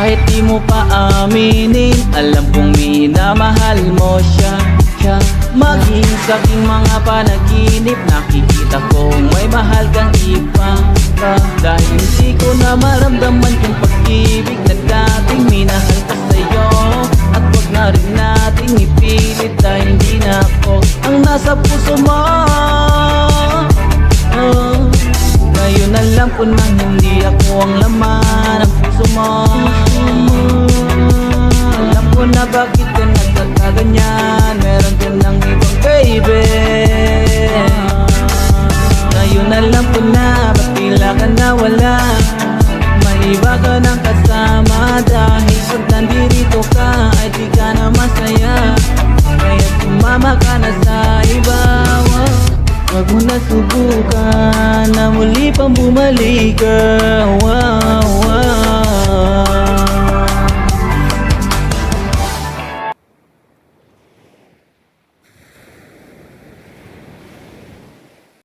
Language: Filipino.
Kahit di mo pa aminin Alam kong minamahal mo siya, siya Maging sa aking mga panaginip Nakikita kong may mahal kang iba ka Dahil hindi ko na maramdaman yung pag-ibig Na dating minahal ko sa'yo. At wag na rin nating ipilit Dahil hindi na ako ang nasa puso mo. Oh, ngayon alam ko na hindi ako ang laman ng puso mo bakit ka nagkakaganyan? Meron ka ng ibang baby. Ngayon alam ko na ba't tila ka nawala? May iba ka ng kasama Dahil pag nandito ka ay di ka na masaya. Kaya sumama ka na sa iba Wag mo na subukan na muli pang bumalik ka wow.